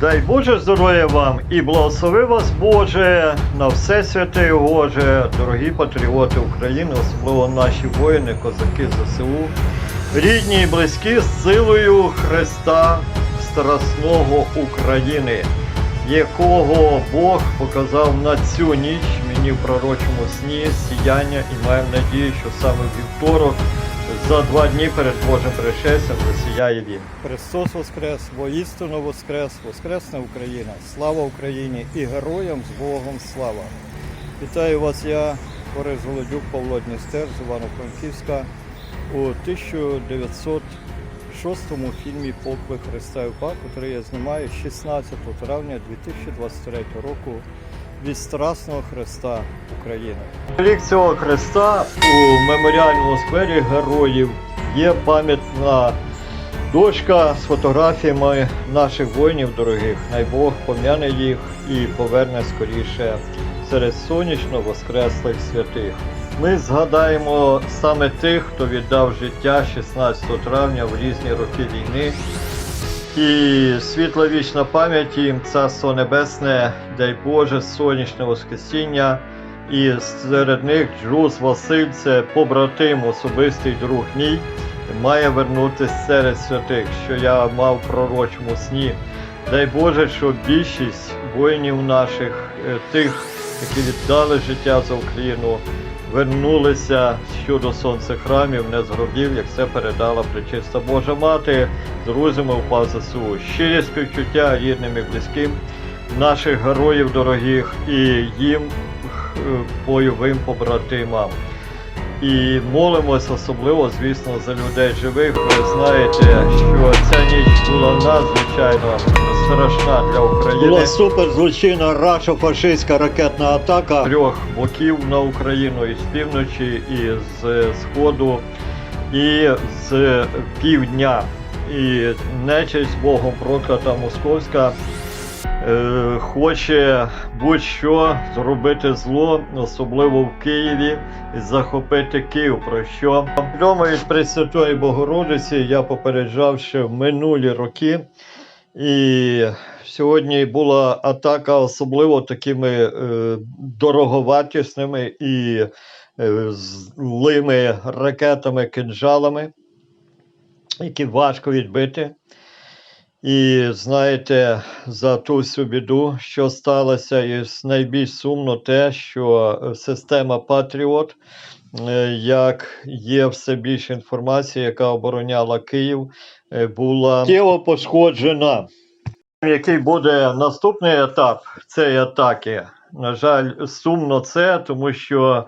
Дай Боже здоров'я вам і благослови вас Боже на все святе і Боже, дорогі патріоти України, особливо наші воїни, козаки ЗСУ, рідні і близькі з силою Христа Страсного України, якого Бог показав на цю ніч мені в пророчому сні сіяння і маємо надію, що саме вівторок за два дні перед Божим пришестям засіяє він. Христос Воскрес, воістину Воскрес, Воскресна Україна, слава Україні і героям з Богом слава. Вітаю вас, я, Борис Голодюк, Павло Дністер з Івано-Франківська у 1906 фільмі Поклик Христа і Упа, який я знімаю 16 травня 2023 року від Страсного Христа України. Рік цього хреста у меморіальному сквері героїв є пам'ятна дошка з фотографіями наших воїнів дорогих. Най Бог пом'яне їх і поверне скоріше серед сонячно воскреслих святих. Ми згадаємо саме тих, хто віддав життя 16 травня в різні роки війни. І світла вічна пам'ять їм, Царство Небесне, дай Боже, сонячне Воскресіння. І серед них Джуз Василь, це побратим, особистий друг мій, має вернутися серед святих, що я мав в пророчому сні. Дай Боже, щоб більшість воїнів наших, е, тих, які віддали життя за Україну, вернулися щодо сонця храмів, не з як це передала Пречиста Божа Мати, з друзями УПА ЗСУ. Щирі співчуття рідним і близьким наших героїв дорогих і їм бойовим побратимам. І молимось особливо, звісно, за людей живих. Ви знаєте, що ця ніч була надзвичайно страшна для України. Була супер злочинна рашо-фашистська ракетна атака трьох боків на Україну і з півночі, і з сходу, і з півдня. І нечисть Богом проклята московська е, хоче будь-що зробити зло, особливо в Києві, і захопити Київ. Про що відомо від Пресвятої Богородиці я попереджав ще в минулі роки. І сьогодні була атака особливо такими е, дороговартісними і е, злими ракетами, кинжалами, які важко відбити. І знаєте, за ту всю біду, що сталося, і найбільш сумно те, що е, система Патріот, е, як є все більше інформації, яка обороняла Київ, була тіло пошкоджена. Який буде наступний етап цієї атаки? На жаль, сумно це, тому що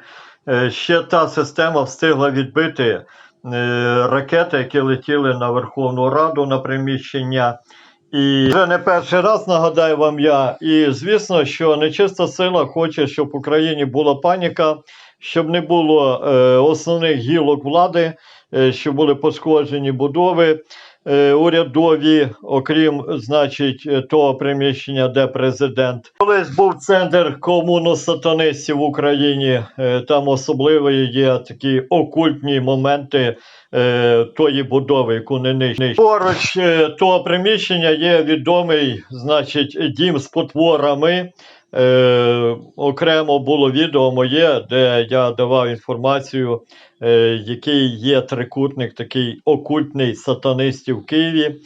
е, ще та система встигла відбити е, ракети, які летіли на Верховну Раду на приміщення. І вже не перший раз нагадаю вам я. І звісно, що нечиста сила хоче, щоб в Україні була паніка, щоб не було е, основних гілок влади, е, щоб були пошкоджені будови е, урядові, окрім, значить, е, того приміщення, де президент. Колись був центр комуносатанистів в Україні. е, Там особливо є такі окультні моменти е, тої будови, яку не нищить. Поруч е, того приміщення є відомий, значить, дім з потворами. Е, окремо було відео моє, де я давав інформацію, е, який є трикутник, такий окультний сатанистів в Києві.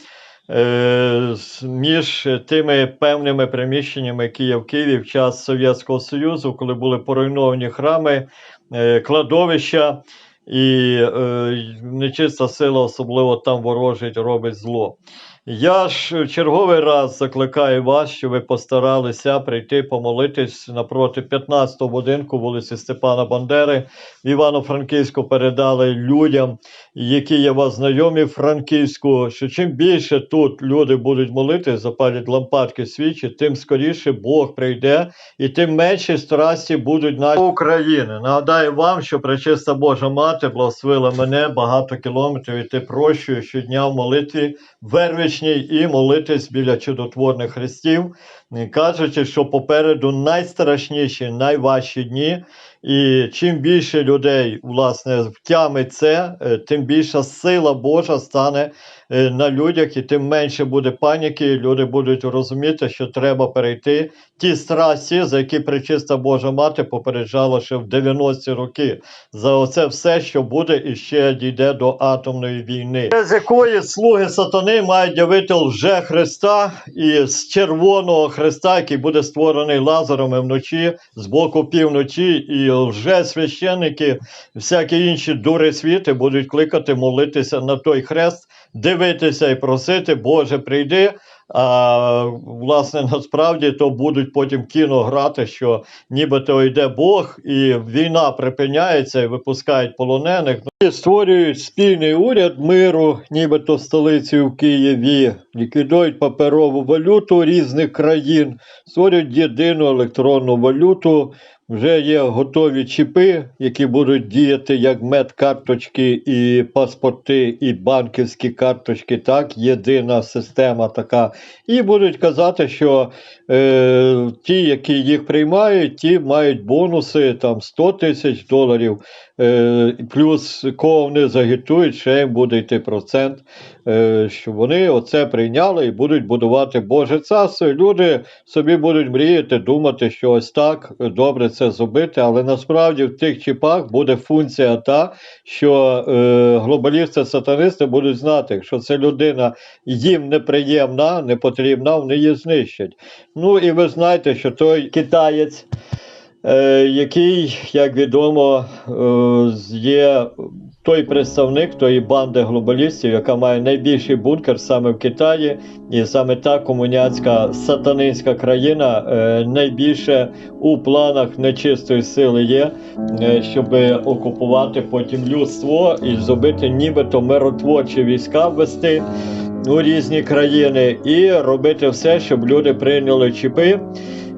Е, між тими певними приміщеннями, які є в Києві в час Совєтського Союзу, коли були поруйновані храми, е, кладовища, і е, нечиста сила особливо там ворожить, робить зло. Я ж черговий раз закликаю вас, щоб ви постаралися прийти помолитись напроти 15-го будинку вулиці Степана Бандери в Івано-Франківську передали людям, які є вас знайомі Франківську, що чим більше тут люди будуть молити, запалять лампадки свічі, тим скоріше Бог прийде і тим менше страсті будуть на України. Нагадаю вам, що пречиста Божа Мати благословила мене багато кілометрів іти прощою щодня в молитві вервичній і молитись біля чудотворних хрестів, кажучи, що попереду найстрашніші, найважчі дні. І чим більше людей власне втямить це, е, тим більша сила Божа стане е, на людях, і тим менше буде паніки. і Люди будуть розуміти, що треба перейти ті страсті, за які причиста Божа мати попереджала ще в 90-ті роки. За оце все, що буде і ще дійде до атомної війни, з якої слуги сатани мають явити лже Христа і з червоного Христа, який буде створений лазерами вночі з боку півночі, і лже священники, всякі інші дури світи будуть кликати молитися на той хрест, дивитися і просити, Боже, прийди. А власне насправді то будуть потім кіно грати, що нібито йде Бог, і війна припиняється, і випускають полонених. І створюють спільний уряд миру, нібито столиці в Києві, ліквідують паперову валюту різних країн, створюють єдину електронну валюту. Вже є готові чіпи, які будуть діяти як медкарточки, і паспорти, і банківські карточки. Так, єдина система така. І будуть казати, що е, ті, які їх приймають, ті мають бонуси там 100 тисяч доларів. Е, плюс кого вони загітують, ще їм буде йти процент, е, що вони оце прийняли і будуть будувати Боже царство. Люди собі будуть мріяти, думати, що ось так добре це зробити, але насправді в тих чіпах буде функція та, що е, глобалісти-сатанисти будуть знати, що ця людина їм неприємна, не потрібна, вони її знищать. Ну і ви знаєте, що той китаєць е, який, як відомо, е, є той представник тої банди глобалістів, яка має найбільший бункер саме в Китаї, і саме та комуняцька сатанинська країна е, найбільше у планах нечистої сили є, е, щоб окупувати потім людство і зробити нібито миротворчі війська ввести у різні країни і робити все, щоб люди прийняли чіпи.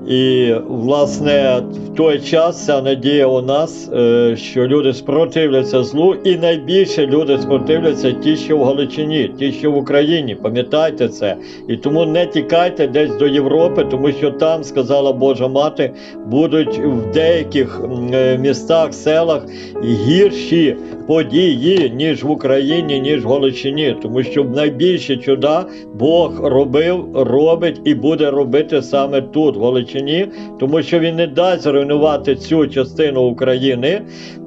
І, власне, в той час ця надія у нас, е, що люди спротивляться злу, і найбільше люди спротивляться ті, що в Галичині, ті, що в Україні. Пам'ятайте це. І тому не тікайте десь до Європи, тому що там, сказала Божа мати, будуть в деяких е, містах, селах гірші події, ніж в Україні, ніж в Галичині. Тому що найбільші чуда Бог робив, робить і буде робити саме тут, в Галичині, тому що він не дасть зруйнувати цю частину України,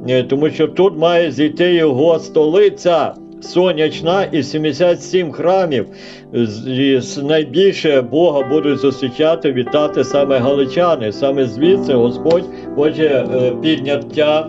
е, тому що тут має зійти його столиця. Сонячна і 77 храмів. З- Найбільше Бога будуть зустрічати, вітати саме галичани. Саме звідси Господь хоче е, підняття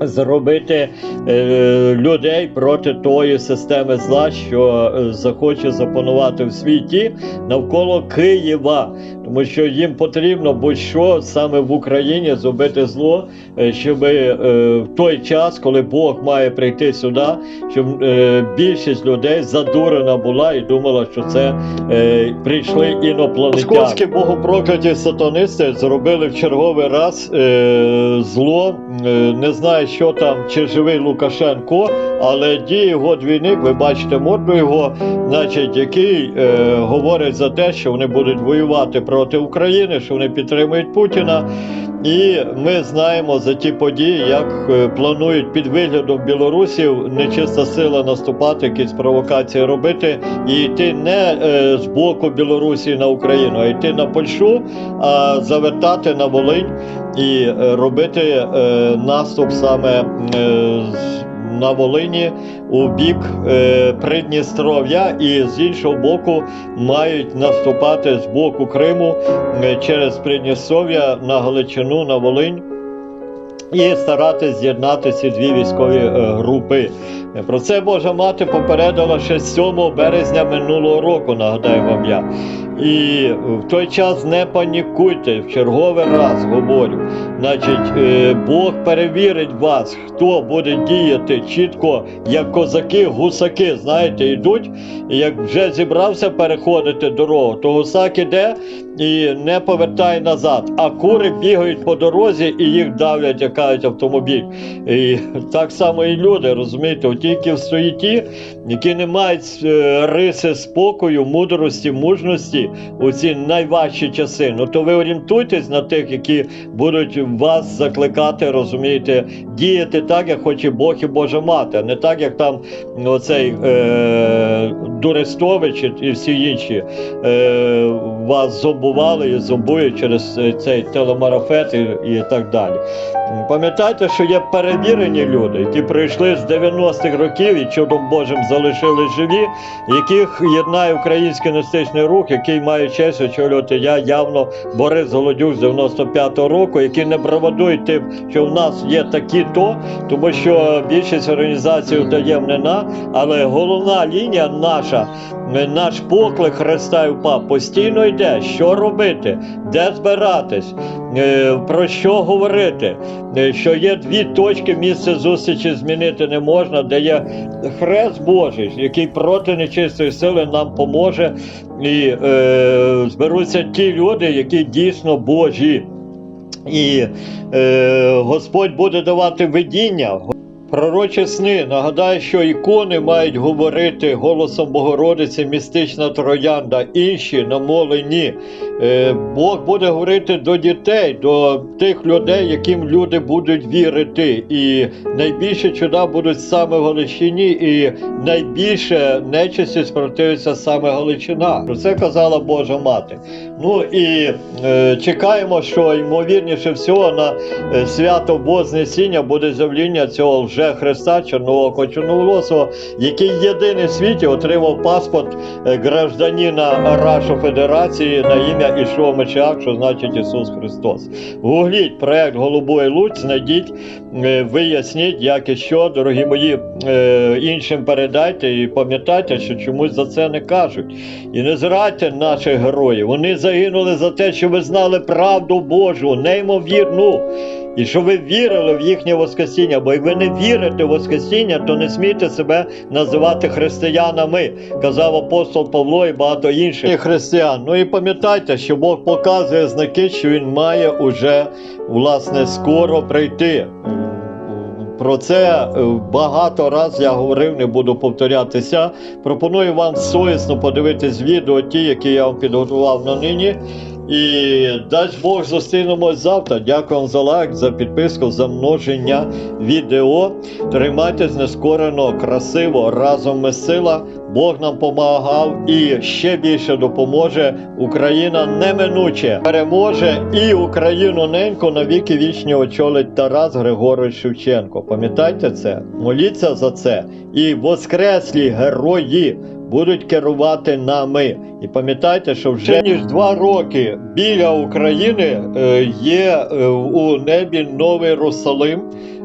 зробити е, людей проти тої системи зла, що захоче запанувати в світі навколо Києва. Тому що їм потрібно будь-що саме в Україні зробити зло, е, щоб е, в той час, коли Бог має прийти сюди, щоб е, більшість людей задурена була і думала, що це е, прийшли інопланетяни. Московські богопрокляті сатанисти зробили в черговий раз зло. Не знаю, що там, чи живий Лукашенко, але діє його двійник, ви бачите морду його, значить, який е, говорить за те, що вони будуть воювати проти України, що вони підтримують Путіна. І ми знаємо за ті події, як е, планують під виглядом білорусів нечиста сила наступати, якісь провокації робити і йти не е, з боку Білорусі на Україну, а йти на Польщу, а завертати на Волинь і е, робити наступ саме з- на Волині у бік е, Придністров'я, і з іншого боку мають наступати з боку Криму е, через Придністров'я на Галичину, на Волинь. І старатись з'єднати ці дві військові е, групи. Е, Про це Божа мати попередила ще 7 березня минулого року, нагадаю вам я. І в той час не панікуйте, в черговий раз говорю. Значить, е, Бог перевірить вас, хто буде діяти чітко, як козаки, гусаки, знаєте, йдуть, і як вже зібрався переходити дорогу, то гусак іде і не повертає назад. А кури бігають по дорозі і їх давлять, як кажуть, автомобіль. І так само і люди, розумієте, тільки в суєті, які не мають е, риси спокою, мудрості, мужності у ці найважчі часи, ну то ви орієнтуйтесь на тих, які будуть вас закликати, розумієте, діяти так, як хоче Бог і Божа мати, а не так, як там оцей е, Дурестович і- всі інші е, вас зомбували і зомбують через цей телемарафет і, і так далі. Пам'ятайте, що є перевірені люди, які прийшли з 90-х років і чудом Божим залишились живі, яких єднає український нестичний рух, який має честь очолювати я явно Борис Голодюк з 95-го року, які не бравадують тим, що в нас є такі то, тому що більшість організацій таємнена, але головна лінія наша, е, наш поклик Христа і УПА постійно йде. Що робити, де збиратись, е, про що говорити, е, що є дві точки місце зустрічі змінити не можна, де є хрест Божий, який проти нечистої сили нам поможе, і е, зберуться ті люди, які дійсно Божі. І е, Господь буде давати видіння. Пророчі сни. Нагадаю, що ікони мають говорити голосом Богородиці, містична троянда, інші намолені. Е, Бог буде говорити до дітей, до тих людей, яким люди будуть вірити. І найбільше чуда будуть саме в Галичині, і найбільше нечисті спротивиться саме Галичина. Про це казала Божа мати. Ну і е, чекаємо, що ймовірніше всього на е, свято Вознесіння буде з'явління цього вже Христа Чорноокого Чорноволосого, який єдиний в світі отримав паспорт е, гражданина Рашу Федерації на ім'я Ішо Мечак, що значить Ісус Христос. Гугліть проект Голубой Луч, знайдіть, е, виясніть, як і що, дорогі мої, е, іншим передайте і пам'ятайте, що чомусь за це не кажуть. І не зрадьте наших героїв. Вони загинули за те, що ви знали правду Божу, неймовірну. І що ви вірили в їхнє Воскресіння, бо як ви не вірите в Воскресіння, то не смійте себе називати християнами, казав апостол Павло і багато інших християн. Ну і пам'ятайте, що Бог показує знаки, що Він має уже власне скоро прийти. Про це е, багато раз я говорив, не буду повторятися. Пропоную вам совісно подивитись відео, ті, які я вам підготував на нині. І дасть Бог зустрінемось завтра. Дякую вам за лайк, за підписку, за множення відео. Тримайтесь нескорено, красиво, разом ми сила. Бог нам помагав і ще більше допоможе. Україна неминуче переможе і Україну неньку на віки вічні очолить Тарас Григорович Шевченко. Пам'ятайте це, моліться за це. І воскреслі герої будуть керувати нами. І пам'ятайте, що вже ніж два роки біля України е, є е, у небі новий Єрусалим,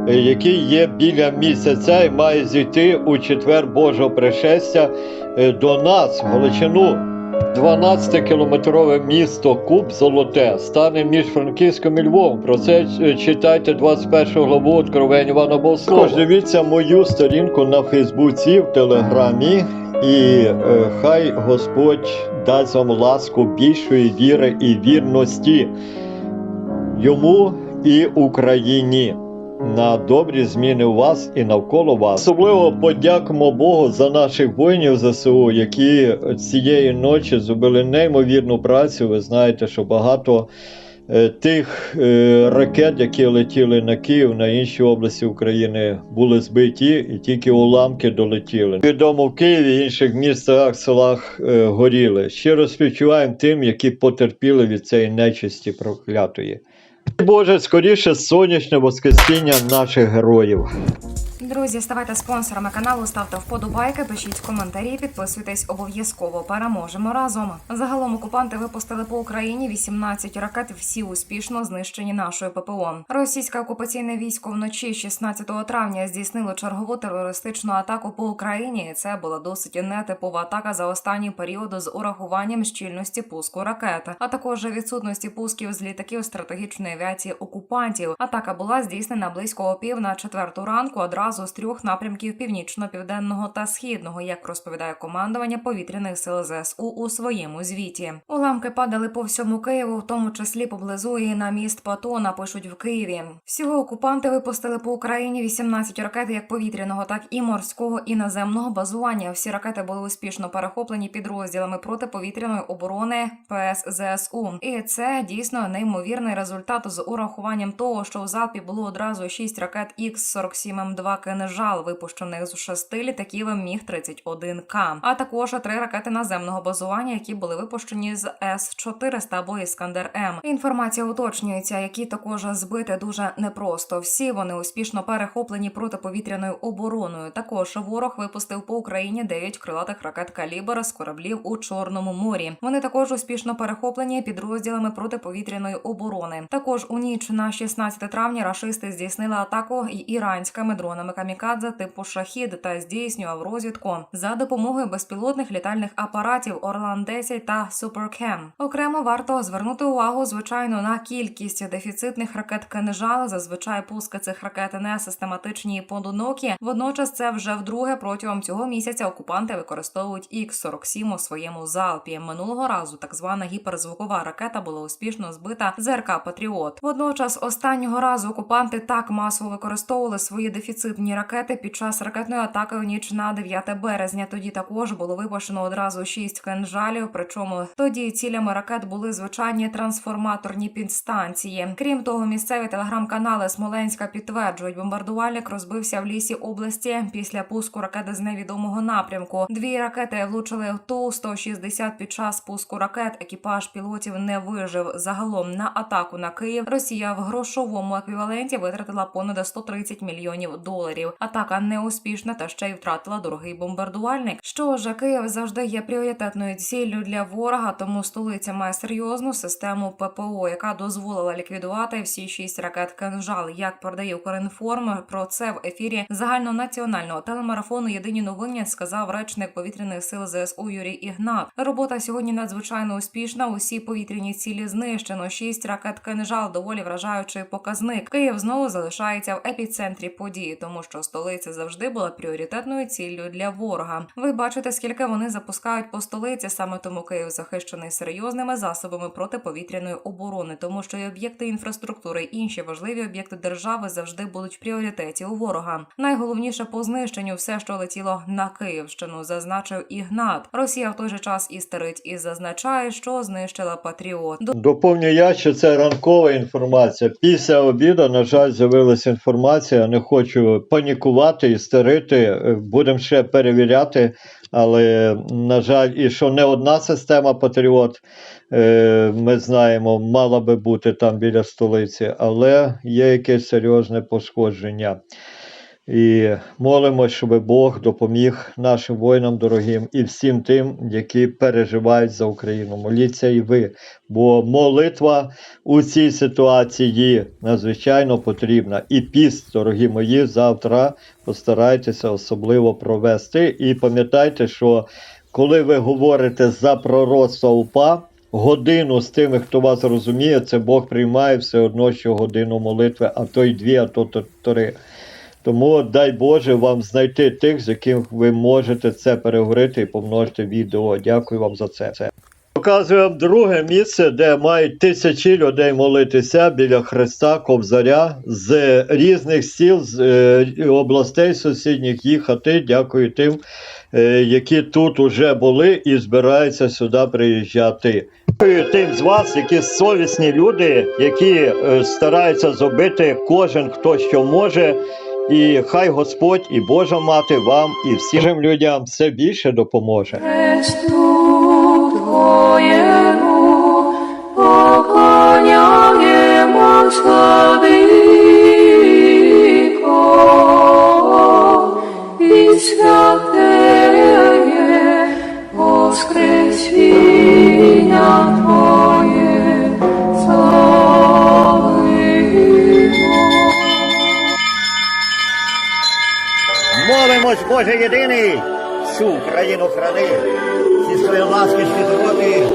е, який є біля місяця і має зійти у четвер Божого пришестя до нас, в Галичину. 12-кілометрове місто Куб Золоте стане між Франківськом і Львовом. Про це читайте 21 главу Откровень Івана Богослова. Дивіться мою сторінку на Фейсбуці, в Телеграмі. І е, хай Господь дасть вам ласку більшої віри і вірності йому і Україні на добрі зміни у вас і навколо вас. Особливо подякуємо Богу за наших воїнів ЗСУ, які цієї ночі зробили неймовірну працю. Ви знаєте, що багато. Е, Тих е, ракет, які летіли на Київ, на інші області України, були збиті, і тільки уламки долетіли. Відомо в Києві інших містах, селах е, горіли. Щиро співчуваємо тим, які потерпіли від цієї нечисті проклятої. Боже, скоріше сонячне воскресіння наших героїв. Друзі, ставайте спонсорами каналу, ставте вподобайки, пишіть коментарі, підписуйтесь обов'язково. Переможемо разом. Загалом окупанти випустили по Україні 18 ракет. Всі успішно знищені нашою ППО. Російське окупаційне військо вночі 16 травня здійснило чергову терористичну атаку по Україні. Це була досить нетипова атака за останній період з урахуванням щільності пуску ракет, а також відсутності пусків з літаків стратегічної авіації окупантів. Атака була здійснена близько о пів на четверту ранку одразу з трьох напрямків північно-південного та східного, як розповідає командування повітряних сил ЗСУ у своєму звіті. Уламки падали по всьому Києву, в тому числі поблизу і на міст Патона. Пишуть в Києві. Всього окупанти випустили по Україні 18 ракет як повітряного, так і морського і наземного базування. Всі ракети були успішно перехоплені підрозділами протиповітряної оборони ПСЗСУ. І це дійсно неймовірний результат з урахуванням того, що у залпі було одразу 6 ракет Х-47М2 «Кинжал», випущених з шести літаків Міг 31 К, а також три ракети наземного базування, які були випущені з С-400 або Іскандер М. Інформація уточнюється, які також збити дуже непросто. Всі вони успішно перехоплені протиповітряною обороною. Також ворог випустив по Україні 9 крилатих ракет калібр з кораблів у Чорному морі. Вони також успішно перехоплені підрозділами протиповітряної оборони. Також у ніч на 16 травня рашисти здійснили атаку іранськими дронами камікадзе типу шахід та здійснював розвідку за допомогою безпілотних літальних апаратів Орлан 10 та Суперкем. Окремо варто звернути увагу, звичайно, на кількість дефіцитних ракет «Кинжал». Зазвичай пуски цих ракет не систематичні і поодинокі. Водночас це вже вдруге протягом цього місяця окупанти використовують Х-47 у своєму залпі. Минулого разу так звана гіперзвукова ракета була успішно збита з РК Патріот. Водночас останнього разу окупанти так масово використовували свої дефіцитні ракети під час ракетної атаки у ніч на 9 березня. Тоді також було випущено одразу шість кинжалів. Причому тоді цілями ракет були звичайні трансформаторні підстанції. Крім того, місцеві телеграм-канали Смоленська підтверджують, бомбардувальник розбився в лісі області після пуску ракети з невідомого напрямку. Дві ракети влучили в ту 160 під час пуску ракет. Екіпаж пілотів не вижив. Загалом на атаку на Київ Росія в грошовому еквіваленті витратила понад 130 мільйонів доларів. Атака неуспішна та ще й втратила дорогий бомбардувальник. Що ж, Київ завжди є пріоритетною ціллю для ворога, тому столиця має серйозну систему ППО, яка дозволила ліквідувати всі шість ракет «Кинжал». Як передає Укрінформ, про це в ефірі загальнонаціонального телемарафону Єдині новини сказав речник повітряних сил ЗСУ Юрій Ігнат. Робота сьогодні надзвичайно успішна. Усі повітряні цілі знищено. Шість ракет «Кинжал» – доволі вражаючий показник. Київ знову залишається в епіцентрі події, тому що столиця завжди була пріоритетною ціллю для ворога. Ви бачите, скільки вони запускають по столиці. Саме тому Київ захищений серйозними засобами протиповітряної оборони, тому що і об'єкти інфраструктури, і інші важливі об'єкти держави завжди будуть в пріоритеті у ворога. Найголовніше по знищенню все, що летіло на Київщину, зазначив Ігнат. Росія в той же час істерить і зазначає, що знищила патріот. Доповню я, що це ранкова інформація. Після обіду, на жаль, з'явилася інформація. Не хочу панікувати, істерити. стерити, Будемо ще перевіряти. Але, на жаль, і що не одна система Патріот, е, ми знаємо, мала би бути там біля столиці, але є якесь серйозне пошкодження. І молимось, щоб Бог допоміг нашим воїнам дорогим і всім тим, які переживають за Україну. Моліться і ви, бо молитва у цій ситуації надзвичайно потрібна. І піст, дорогі мої, завтра постарайтеся особливо провести. І пам'ятайте, що коли ви говорите за пророцтво УПА, годину з тими, хто вас розуміє, це Бог приймає все одно, що годину молитви, а то й дві, а то то три. Тому дай Боже вам знайти тих, з яким ви можете це переговорити і помножити відео. Дякую вам за це. Показую вам друге місце, де мають тисячі людей молитися біля Христа Кобзаря з різних сіл, з е, областей сусідніх їхати. Дякую тим, е, які тут уже були і збираються сюди приїжджати. Дякую тим з вас, які совісні люди, які е, стараються зробити кожен хто що може. І хай Господь і Божа мати вам і всім людям все більше допоможе. Chrystu Боже єдиний, всю Україну храни, всі свої ласки миру храни.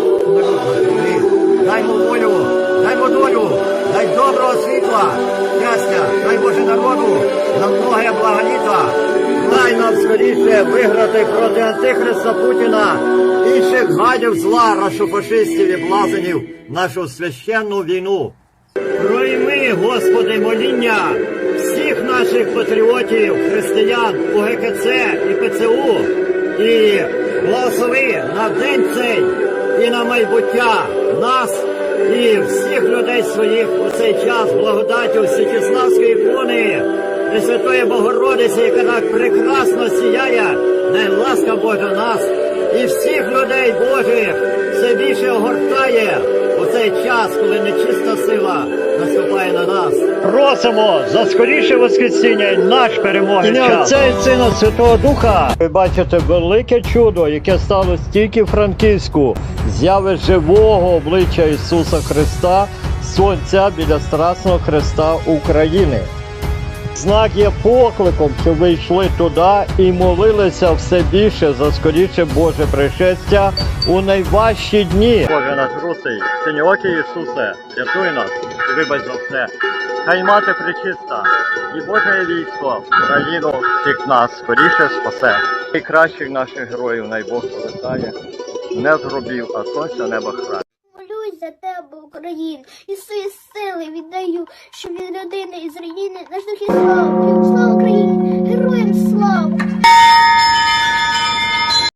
Даймо волю, даймо долю, дай доброго світла, щастя, дай Боже народу, на многе благоліта. Дай нам скоріше виграти проти Антихриста Путіна, інших гадів зла, рашофашистів і блазенів нашу священну війну. Пройми, Господи, моління всіх наших патріотів, християн, УГКЦ і ПЦУ, і благослови на день цей і на майбуття нас і всіх людей своїх у цей час благодаттю Святіславської ікони, Пресвятої Богородиці, яка так прекрасно сіяє, най ласка Божа нас і всіх людей Божих все більше огортає у цей час, коли нечиста сила нас. Просимо за скоріше воскресіння і наш перемоги. Ім'я Отця і Сина Святого Духа. Ви бачите велике чудо, яке стало стільки в Франківську. Зяви живого обличчя Ісуса Христа, Сонця біля Страсного Христа України. Знак є покликом, щоб ви йшли туди і молилися все більше за скоріше Боже пришестя у найважчі дні. Боже наш русий, синьоокий Ісусе, рятуй нас і вибач за все. Хай мати причиста, і Боже військо, країну всіх нас скоріше спасе. Найкращих наших героїв най Бог повертає, не зробів, а сонця неба храє. За тебе, Україну, і свої сили віддаю, щоб від людини із руїни наш дух і. Слава Україні! Героям слава!